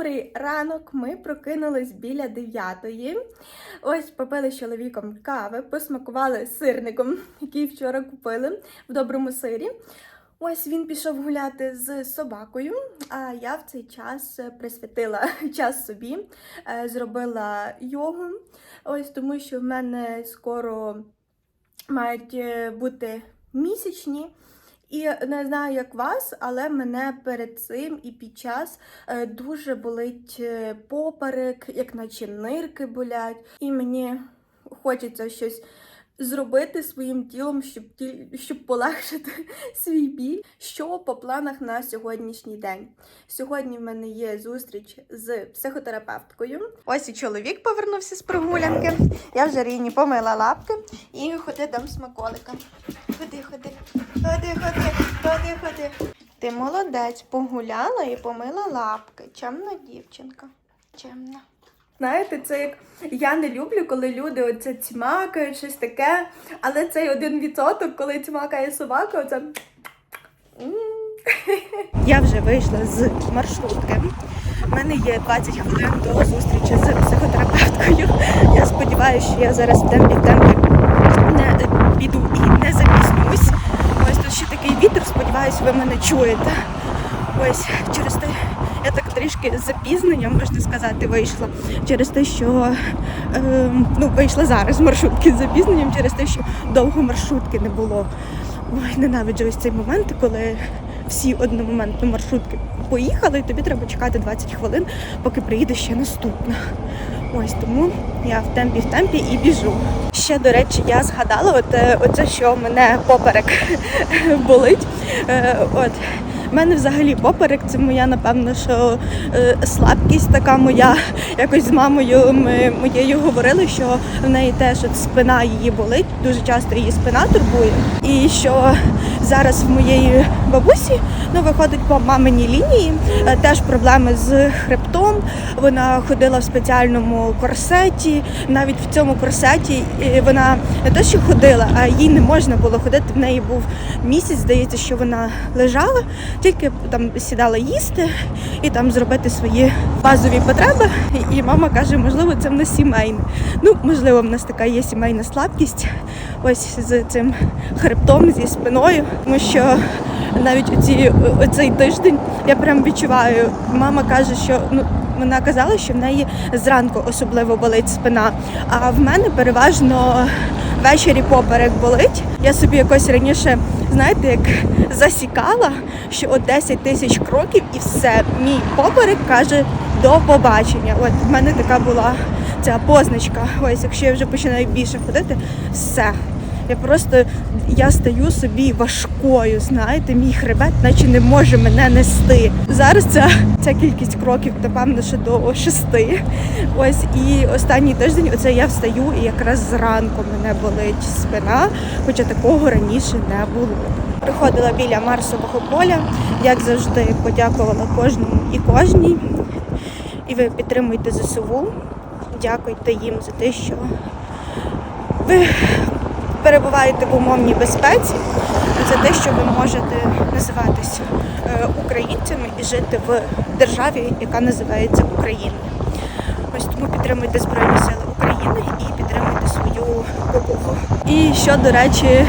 Добрий ранок. Ми прокинулись біля дев'ятої. Ось попили з чоловіком кави, посмакували сирником, який вчора купили в доброму сирі. Ось він пішов гуляти з собакою, а я в цей час присвятила час собі, е, зробила йогу. Ось тому, що в мене скоро мають е, бути місячні. І не знаю, як вас, але мене перед цим і під час е, дуже болить е, поперек, як наче нирки болять. І мені хочеться щось зробити своїм тілом, щоб щоб полегшити свій біль. Що по планах на сьогоднішній день? Сьогодні в мене є зустріч з психотерапевткою. Ось і чоловік повернувся з прогулянки. Я вже Ріні помила лапки і ходи дам смаколика. Ходи, ходи, ходи, ходи, ходи, ходи. Ти молодець, погуляла і помила лапки. Чемна дівчинка. Чемна. Знаєте, це як я не люблю, коли люди оце цмакають, щось таке, але цей один відсоток, коли цмакає собака, оце. Я вже вийшла з маршрутки. У мене є 20 хвилин до зустрічі з психотерапевткою. Я сподіваюся, що я зараз в темпі темпі не е, піду і не запізнюсь. Ось тут ще такий вітер, сподіваюся, ви мене чуєте. Ось через те, я так трішки з запізненням, можна сказати, вийшла. Через те, що е, ну, вийшла зараз маршрутки з запізненням, через те, що довго маршрутки не було. Ой, ненавиджу ось цей момент, коли всі одномоментно маршрутки поїхали, і тобі треба чекати 20 хвилин, поки приїде ще наступна. Ось тому я в темпі в темпі і біжу. Ще, до речі, я згадала, от, е, оце, що мене поперек болить. Е, От. У мене взагалі поперек, це моя, напевно, що е, слабкість така моя. Якось з мамою ми моєю говорили, що в неї теж от спина її болить, дуже часто її спина турбує. І що зараз в моєї бабусі ну, виходить по маминій лінії, е, теж проблеми з хребтом. Вона ходила в спеціальному корсеті. Навіть в цьому корсеті е, вона не те, що ходила, а їй не можна було ходити. В неї був місяць, здається, що вона лежала, тільки там сідала їсти і там зробити свої базові потреби. І- І мама каже, можливо, це в нас сімейне. Ну, можливо, в нас така є сімейна слабкість. Ось з цим хребтом, зі спиною, тому що навіть оці, оцей тиждень я прям відчуваю. Мама каже, що ну. Вона казала, що в неї зранку особливо болить спина, а в мене переважно ввечері поперек болить. Я собі якось раніше, знаєте, як засікала, що от 10 тисяч кроків і все, мій поперек каже до побачення. От в мене така була ця позначка. Ось, якщо я вже починаю більше ходити, все. Я просто я стаю собі важкою, знаєте, мій хребет, наче не може мене нести. Зараз ця, ця кількість кроків, напевно, ще до шести. Ось і останній тиждень оце я встаю, і якраз зранку мене болить спина, хоча такого раніше не було. Приходила біля Марсового поля, як завжди, подякувала кожному і кожній. І ви підтримуйте ЗСУ. Дякуйте їм за те, що ви перебуваєте в умовній безпеці, це те, що ви можете називатися е, українцями і жити в державі, яка називається Україна. Ось тому підтримуйте Збройні Сили України і підтримуйте свою бабуху. І що, до речі,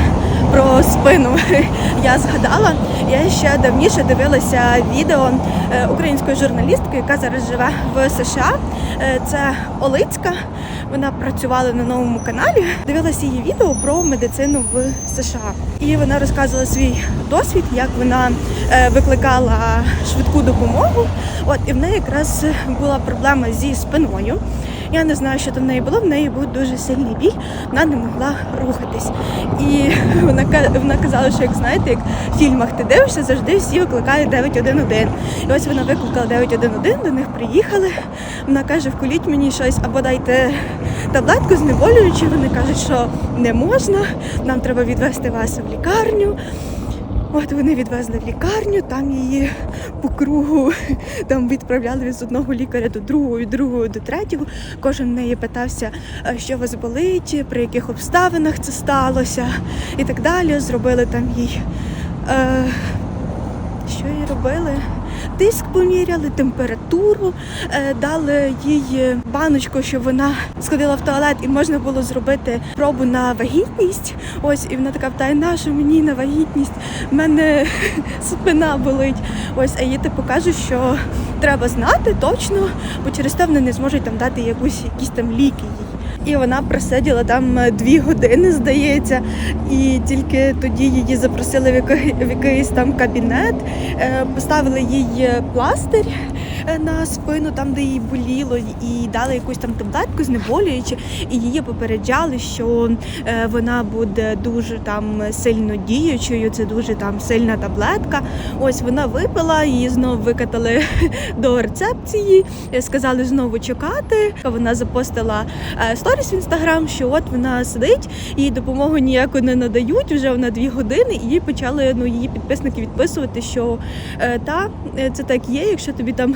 про спину я згадала. Я ще давніше дивилася відео е, української журналістки, яка зараз живе в США. Е, Це Олицька. Вона працювала на новому каналі. Дивилася її відео про медицину в США. І вона розказувала свій досвід, як вона е, викликала швидку допомогу. От і в неї якраз була проблема зі спиною. Я не знаю, що там в неї було. В неї був дуже сильний біль, вона не могла рухатись. І вона вона казала, що як знаєте, як в фільмах ти дивишся, завжди всі викликають 911. І ось вона викликала 911, до них приїхали. Вона каже, вколіть мені щось або дайте таблетку знеболюючу. Вони кажуть, що не можна, нам треба відвести вас в лікарню. От вони відвезли в лікарню, там її по кругу там відправляли з одного лікаря до другого, від другого до третього. Кожен в неї питався, що вас болить, при яких обставинах це сталося і так далі. Зробили там їй. Е, що їй робили? Тиск поміряли, температуру, е, дали їй баночку, щоб вона сходила в туалет і можна було зробити пробу на вагітність. Ось, і вона така питає, на що мені на вагітність? В мене спина болить. Ось, а їй типу кажуть, що треба знати точно, бо через те вони не зможуть там дати якусь якісь там ліки їй. І вона просиділа там е, дві години, здається, і тільки тоді її запросили в якийсь там кабінет, е, поставили їй е, пластир на спину, там де їй боліло, і дали якусь там таблетку знеболюючи, і її попереджали, що е, вона буде дуже там сильно діючою. Це дуже там сильна таблетка. Ось вона випила, її знову викатали до рецепції, е, сказали знову чекати. Вона запостила е, сторіс в інстаграм, що от вона сидить, їй допомогу ніяку не надають. Вже вона дві години, і їй почали ну її підписники відписувати, що е, та е, це так є, якщо тобі там.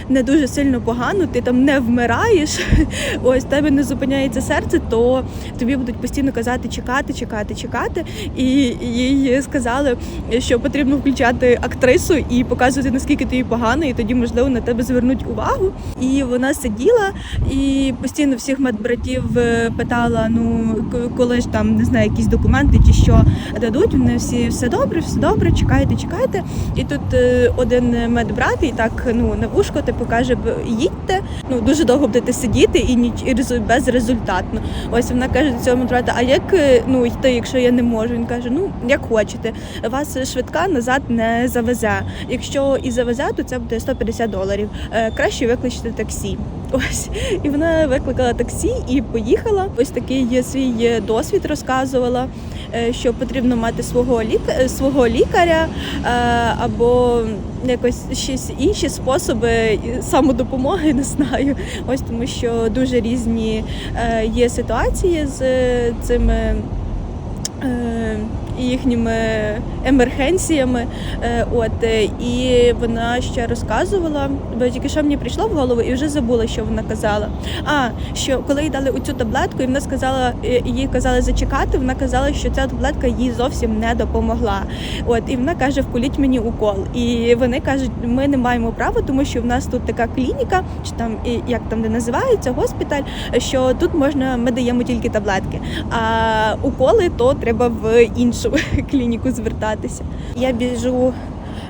Не дуже сильно погано, ти там не вмираєш, ось тебе не зупиняється серце, то тобі будуть постійно казати чекати, чекати, чекати. І їй сказали, що потрібно включати актрису і показувати наскільки тобі погано, і тоді можливо на тебе звернуть увагу. І вона сиділа і постійно всіх медбратів е, питала: ну коли ж там не знаю, якісь документи чи що дадуть. Вони всі все добре, все добре, чекайте, чекайте. І тут е, один медбрат і так ну на вушко типу каже, «Б- їдьте. Ну дуже довго будете сидіти і ніч і резу- безрезультатно. Ось вона каже до цього медбрата, а як е, ну йти, якщо я не можу? Він каже: Ну як хочете, вас швидка назад не завезе. Якщо і завезе, то це буде 150 доларів. Е, Краще викличте таксі. Ось і вона викликала таксі і поїхала. Ось такий свій е, досвід розказувала, що потрібно мати свого ліка свого лікаря або якось щось інші способи самодопомоги, не знаю. Ось тому, що дуже різні е, є ситуації з е, цими. Е, Їхніми емергенціями, Е, от е, і вона ще розказувала, бо тільки що мені прийшло в голову і вже забула, що вона казала. А що коли їй дали оцю таблетку, і вона сказала, е, їй казали зачекати. Вона казала, що ця таблетка їй зовсім не допомогла. От і вона каже: вколіть мені укол. І вони кажуть, ми не маємо права, тому що в нас тут така клініка, чи там і як там де називається госпіталь, що тут можна, ми даємо тільки таблетки. А уколи то треба в іншу клініку звертатися. Я біжу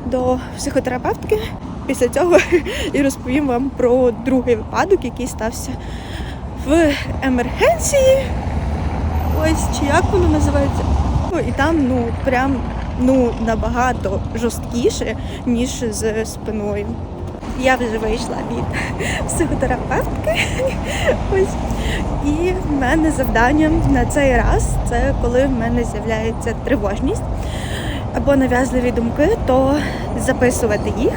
до психотерапевтки після цього і розповім вам про другий випадок, який стався в емергенції. Ось чи як воно називається? Ну, І там ну прям ну набагато жорсткіше, ніж з спиною. Я вже вийшла від психотерапевтки. Ось. І в мене завдання на цей раз це коли в мене з'являється тривожність або нав'язливі думки, то записувати їх.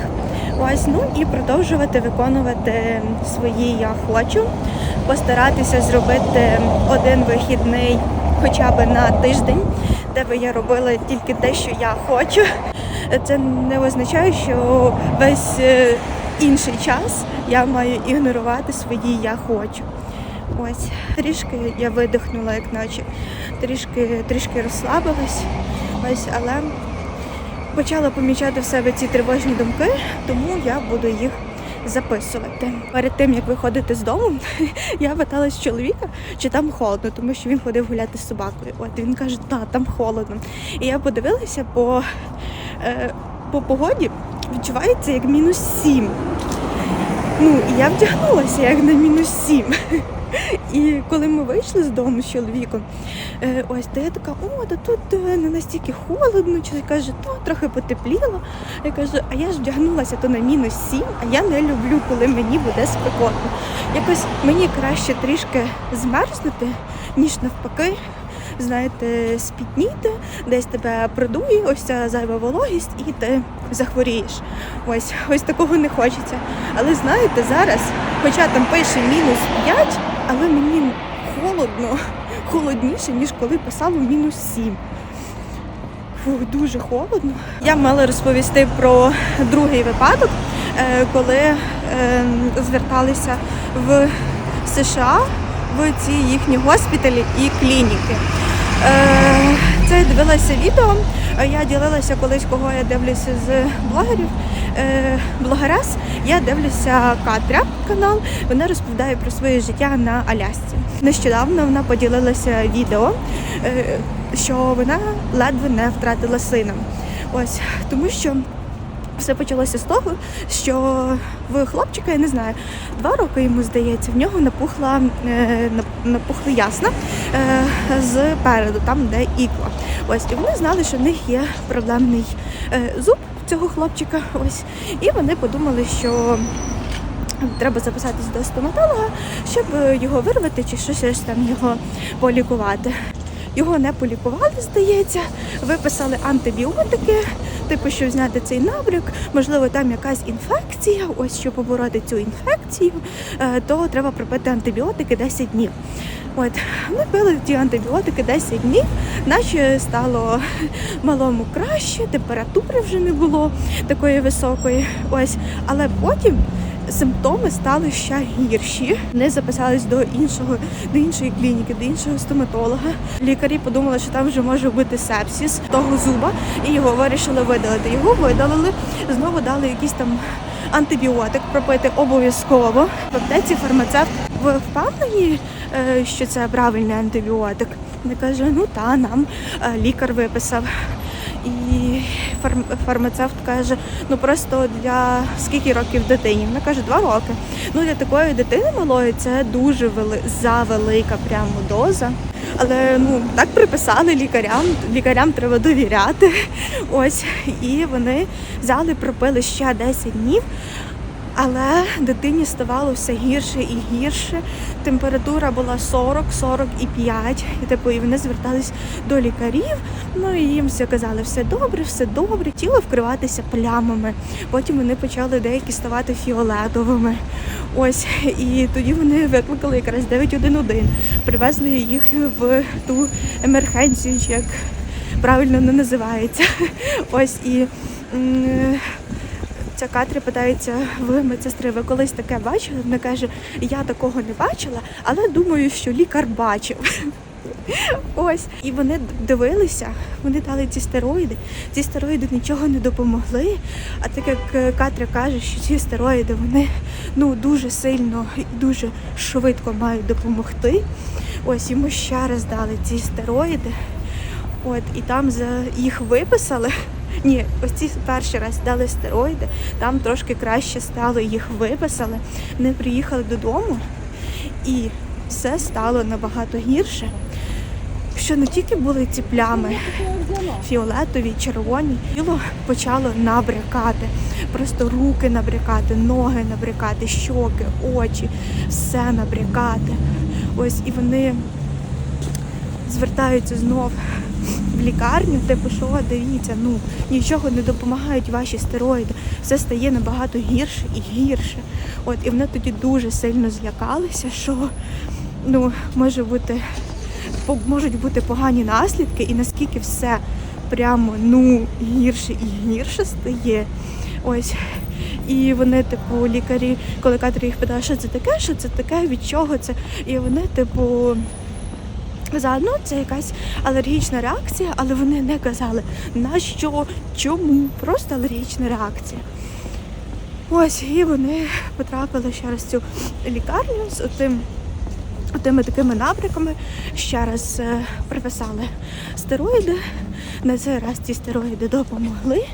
Ось, ну і продовжувати виконувати свої я хочу, постаратися зробити один вихідний хоча б на тиждень, де би я робила тільки те, що я хочу. Це не означає, що весь е, інший час я маю ігнорувати свої я хочу. Ось трішки я видихнула, як наче трішки, трішки розслабилась. Ось, але почала помічати в себе ці тривожні думки, тому я буду їх записувати. Перед тим як виходити з дому, я питалась чоловіка, чи там холодно, тому що він ходив гуляти з собакою. От він каже, так, там холодно. І я подивилася по, е, по погоді, відчувається як мінус сім. Ну, і я вдягнулася як на мінус сім. І коли ми вийшли з дому з чоловіком, е, ось то я така, о, та тут е, не настільки холодно. Чоловік каже, то трохи потепліло. Я кажу, а я ж вдягнулася то на мінус сім, а я не люблю, коли мені буде спекотно. Якось мені краще трішки змерзнути, ніж навпаки. Знаєте, спітніти, десь тебе продує, ось ця зайва вологість, і ти захворієш. Ось ось такого не хочеться. Але знаєте, зараз, хоча там пише мінус 5, але мені холодно, холодніше, ніж коли писало мінус 7. Фух, дуже холодно. Я мала розповісти про другий випадок, е, коли е, зверталися в США в ці їхні госпіталі і клініки. Е, Це дивилася відео. Я ділилася колись, кого я дивлюся з блогерів. е, блогерес. Я дивлюся Катря канал. Вона розповідає про своє життя на Алясці. Нещодавно вона поділилася відео, е, що вона ледве не втратила сина. Ось тому що. Все почалося з того, що в хлопчика, я не знаю, два роки йому здається, в нього напухла е, нап- напухли ясна е, зпереду, там де ікла. Ось і вони знали, що в них є проблемний е, зуб цього хлопчика. Ось і вони подумали, що треба записатись до стоматолога, щоб його вирвати чи щось там його полікувати. Його не полікували, здається, виписали антибіотики, типу, щоб зняти цей набряк, можливо, там якась інфекція. Ось щоб побороти цю інфекцію, е, то треба пропити антибіотики 10 днів. От ми пили ті антибіотики 10 днів, наче стало малому краще, температури вже не було такої високої. Ось, але потім. Симптоми стали ще гірші. Вони записались до іншого, до іншої клініки, до іншого стоматолога. Лікарі подумали, що там вже може бути сепсіс того зуба, і його вирішили видалити. Його видалили, знову дали якийсь там антибіотик пропити обов'язково. В аптеці фармацевт ви впевнені, е, що це правильний антибіотик? Він каже, ну та нам е, лікар виписав. І фарм- фармацевт каже, ну просто для скільки років дитині? Вона каже, два роки. Ну для такої дитини малої це дуже вели... завелика прямо доза. Але ну так приписали лікарям. Лікарям треба довіряти. Ось і вони взяли, пропили ще 10 днів. Але дитині ставало все гірше і гірше. Температура була 40, 45. І типу, і вони звертались до лікарів. Ну і їм все казали, все добре, все добре. Тіло вкриватися плямами. Потім вони почали деякі ставати фіолетовими. Ось і тоді вони викликали якраз 911. Привезли їх в ту емерхенцію, як правильно не називається. Ось і. Ця Катря питається в медсестри, ви колись таке бачили? Вона каже, я такого не бачила, але думаю, що лікар бачив. Ось. І вони дивилися, вони дали ці стероїди. Ці стероїди нічого не допомогли. А так як е, Катря каже, що ці стероїди вони ну, дуже сильно і дуже швидко мають допомогти. Ось йому ще раз дали ці стероїди. От, і там за їх виписали. Ні, ось ці перший раз дали стероїди, там трошки краще стало, їх виписали. Вони приїхали додому, і все стало набагато гірше. Що не тільки були ці плями фіолетові, червоні, тіло почало набрякати. Просто руки набрякати, ноги набрякати, щоки, очі, все набрякати. Ось і вони звертаються знов в лікарню, типу, що дивіться, ну нічого не допомагають ваші стероїди, все стає набагато гірше і гірше. От і вони тоді дуже сильно злякалися, що ну може бути можуть бути погані наслідки, і наскільки все прямо ну гірше і гірше стає. Ось. І вони, типу, лікарі, коли Катрі їх питала, що це таке, що це таке, від чого це. І вони, типу, Заодно це якась алергічна реакція, але вони не казали на що, чому, просто алергічна реакція. Ось, і вони потрапили ще раз в цю лікарню з тим, тими такими набряками. Ще раз е, приписали стероїди. На цей раз ці стероїди допомогли.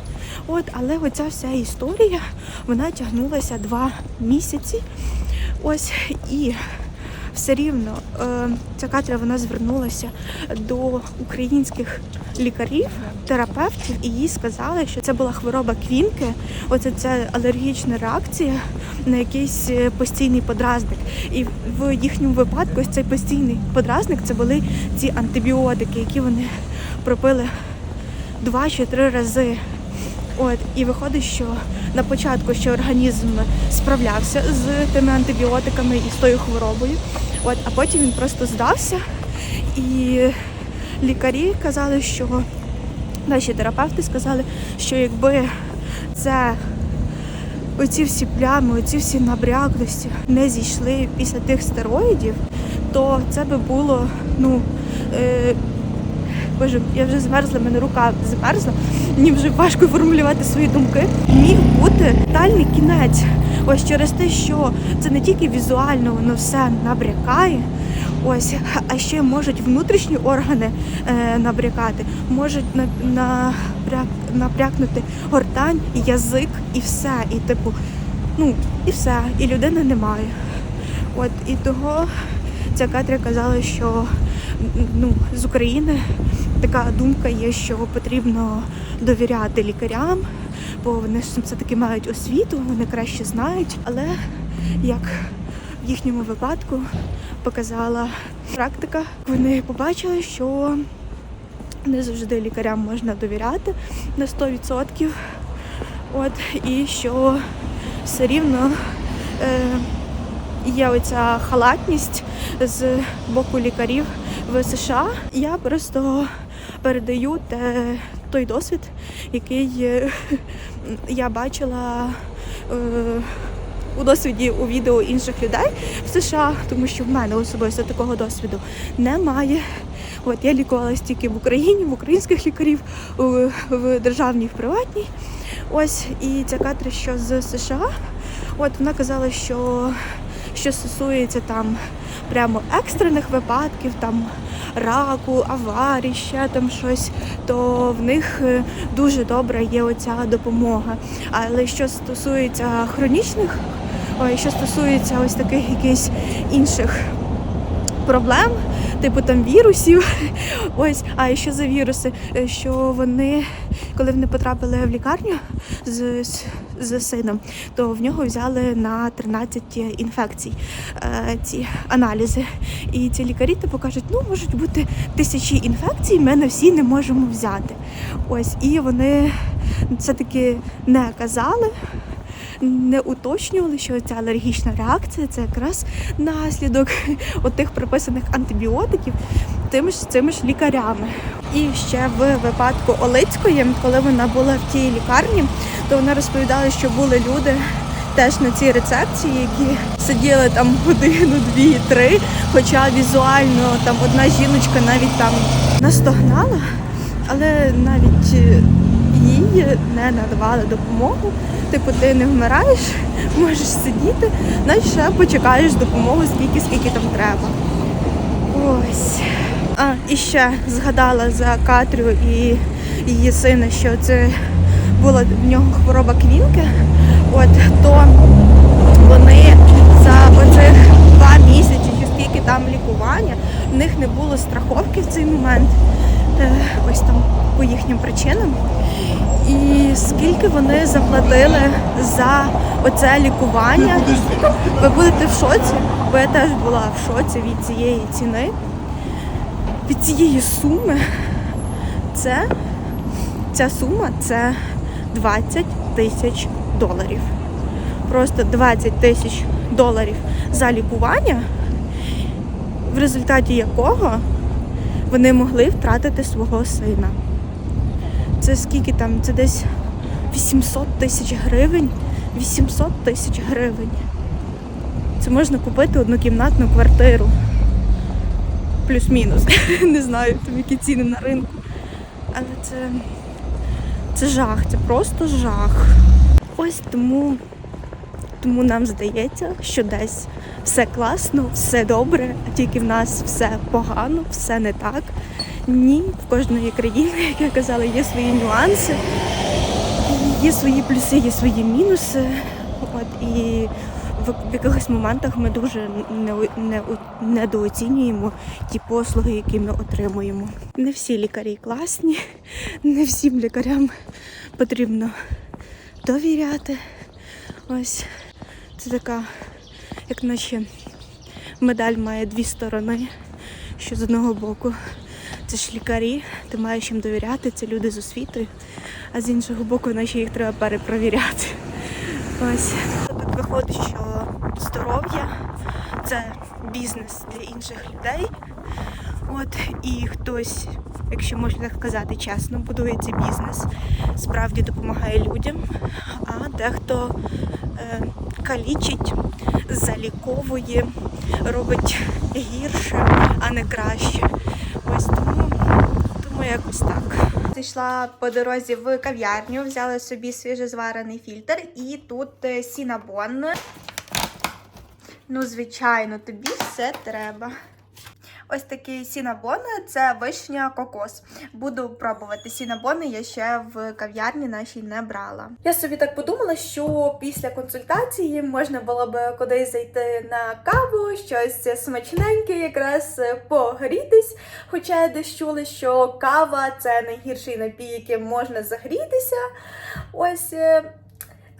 От, але оця вся історія вона тягнулася два місяці. Ось і все рівно е, ця Катря вона звернулася до українських лікарів, терапевтів, і їй сказали, що це була хвороба квінки. Оце це алергічна реакція на якийсь е, постійний подразник. І в їхньому випадку цей постійний подразник це були ці антибіотики, які вони пропили два чи три рази. От і виходить, що на початку ще організм справлявся з тими антибіотиками і з тою хворобою. От, а потім він просто здався. І лікарі казали, що наші терапевти сказали, що якби це оці всі плями, оці всі набряклості не зійшли після тих стероїдів, то це би було ну. Боже, я вже змерзла, мене рука змерзла. Мені вже важко формулювати свої думки. Міг бути тотальний кінець. Ось через те, що це не тільки візуально, воно все набрякає. Ось, а ще можуть внутрішні органи е, набрякати, можуть на, напряк, напрякнути гортань, язик, і все. І типу, ну, і все, і людини немає. От і того ця Катря казала, що ну, з України така думка є, що потрібно довіряти лікарям, бо вони ж все-таки мають освіту, вони краще знають. Але як в їхньому випадку показала практика, вони побачили, що не завжди лікарям можна довіряти на 100%. От, і що все рівно е, є оця халатність з боку лікарів в США. Я просто передаю те, той досвід, який е, я бачила е, у досвіді у відео інших людей в США, тому що в мене особисто такого досвіду немає. От я лікувалась тільки в Україні, в українських лікарів, в державній, в приватній. Ось і ця Катря, що з США, от вона казала, що що стосується там прямо екстрених випадків, там раку, аварій, ще там щось, то в них е, дуже добра є оця допомога. Але що стосується хронічних, що стосується ось таких якихось інших проблем, типу там вірусів. Ось, а що за віруси? Е, Що вони, коли вони потрапили в лікарню з, з, сином, то в нього взяли на 13 інфекцій е, ці аналізи. І ці лікарі типу кажуть, ну можуть бути тисячі інфекцій, ми на всі не можемо взяти. Ось, і вони все-таки не казали не уточнювали, що ця алергічна реакція це якраз наслідок отих приписаних антибіотиків тими ж цими ж лікарями. І ще в випадку Олицької, коли вона була в тій лікарні, то вона розповідала, що були люди. Теж на цій рецепції, які сиділи там годину, дві, три. Хоча візуально там одна жіночка навіть там настогнала, але навіть їй не надавали допомогу. Типу, ти не вмираєш, можеш сидіти, навіть ще почекаєш допомогу скільки, скільки там треба. Ось. А, і ще згадала за Катрю і її сина, що це була в нього хвороба квінки. От то вони за оцих два місяці, чи скільки там лікування, в них не було страховки в цей момент. Е, Ось там по їхнім причинам. І скільки вони заплатили за оце лікування? Ви будете в шоці, бо я теж була в шоці від цієї ціни, від цієї суми. Це ця сума це 20 тисяч доларів. Просто 20 тисяч доларів за лікування, в результаті якого вони могли втратити свого сина. Це скільки там? Це десь 800 тисяч гривень. 800 тисяч гривень. Це можна купити однокімнатну квартиру. Плюс-мінус. Не знаю, там які ціни на ринку. Але це, це жах, це просто жах. Ось тому, тому нам здається, що десь все класно, все добре, а тільки в нас все погано, все не так. Ні, в кожної країни, як я казала, є свої нюанси, є свої плюси, є свої мінуси. От і в, якихось моментах ми дуже не, не, недооцінюємо ті послуги, які ми отримуємо. Не всі лікарі класні, не всім лікарям потрібно довіряти. Ось це така, як наче медаль має дві сторони, що з одного боку це ж лікарі, ти маєш їм довіряти, це люди з освітою, а з іншого боку, наче їх треба перепровіряти. Ось так виходить, що здоров'я це бізнес для інших людей. От і хтось, якщо можна так сказати чесно, будує цей бізнес, справді допомагає людям, а дехто е, калічить, заліковує, робить гірше, а не краще. Ось тому, тому якось так. Зайшла по дорозі в кав'ярню, взяла собі свіжезварений фільтр і тут е, сінабон. Ну, звичайно, тобі все треба. Ось такі сінабони це вишня кокос. Буду пробувати сінабони, я ще в кав'ярні нашій не брала. Я собі так подумала, що після консультації можна було б кудись зайти на каву, щось смачненьке, якраз погрітись. Хоча я десь чула, що кава це найгірший напій, яким можна загрітися. Ось.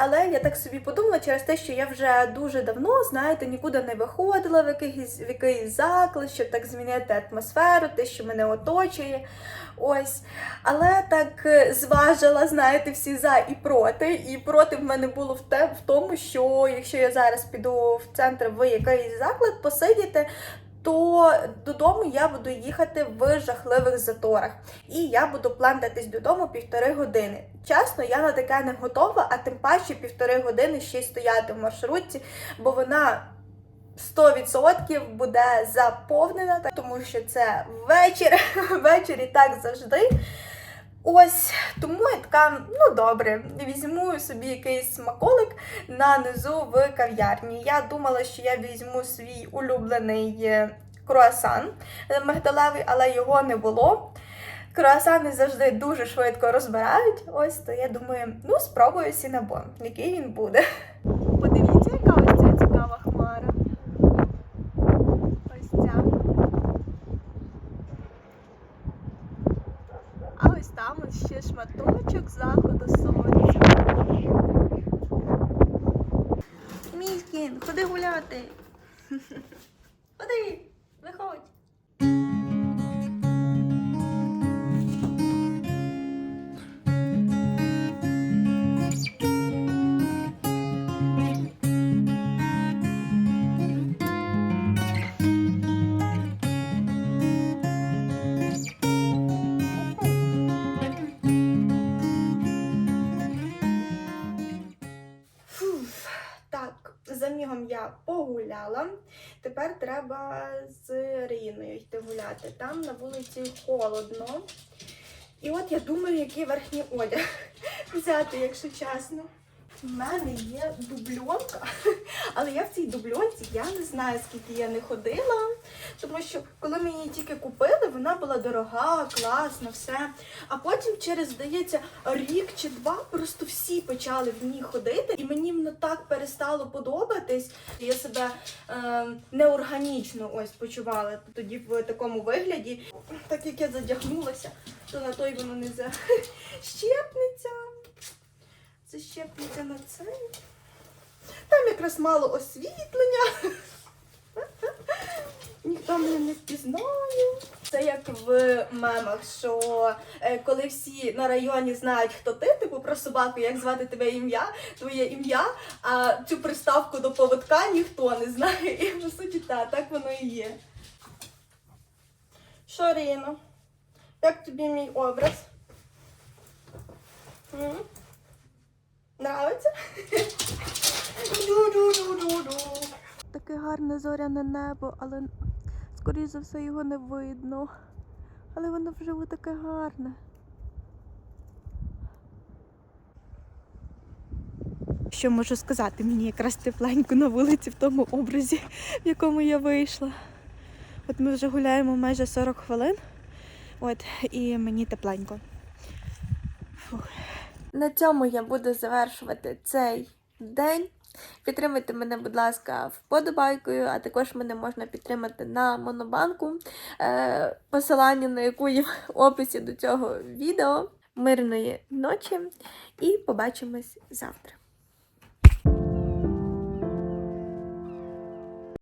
Але я так собі подумала через те, що я вже дуже давно, знаєте, нікуди не виходила в якийсь, в якийсь заклад, щоб так змінити атмосферу, те, що мене оточує. Ось. Але так е, зважила, знаєте, всі за і проти. І проти в мене було в, те, в тому, що якщо я зараз піду в центр в якийсь заклад посидіти, то додому я буду їхати в жахливих заторах. І я буду плентатись додому півтори години. Чесно, я на таке не готова, а тим паче півтори години ще й стояти в маршрутці, бо вона 100% буде заповнена, тому що це вечір, ввечері так завжди. Ось тому я така, ну добре, візьму собі якийсь смаколик на низу в кав'ярні. Я думала, що я візьму свій улюблений е, круасан мигдалевий, але його не було. Круасани завжди дуже швидко розбирають. Ось то я думаю, ну спробую сінабон, який він буде. Подивіться, яка ось ця цікава хмара. Ось ця. А ось там ось ще шматочок заходу сонця. Міськін, ходи гуляти. Ходи, погуляла. Тепер треба з Ріною йти гуляти. Там на вулиці холодно. І от я думаю, який верхній одяг взяти, якщо чесно. У мене є дубльонка, але я в цій дубльонці я не знаю, скільки я не ходила. Тому що коли її тільки купили, вона була дорога, класна, все. А потім, через, здається, рік чи два просто всі почали в ній ходити, і мені воно так перестало подобатись. Я себе е, неорганічно ось почувала тоді в такому вигляді. Так як я задягнулася, то на той воно не защепнеться. Защепнеться на цей. Там якраз мало освітлення. Ніхто мене не впізнає. Це як в мемах, що е, коли всі на районі знають, хто ти, типу про собаку, як звати тебе ім'я, твоє ім'я, а цю приставку до поводка ніхто не знає. І по суті, так, так воно і є. Що, Ріно? Як тобі мій образ? Нравиться? Таке гарне зоряне небо, але скоріше за все його не видно. Але воно вживу таке гарне. Що можу сказати? Мені якраз тепленько на вулиці в тому образі, в якому я вийшла. От ми вже гуляємо майже 40 хвилин. От, і мені тепленько. Фух. На цьому я буду завершувати цей день. Підтримайте мене, будь ласка, вподобайкою, а також мене можна підтримати на монобанку, е, посилання на яку є в описі до цього відео. Мирної ночі і побачимось завтра.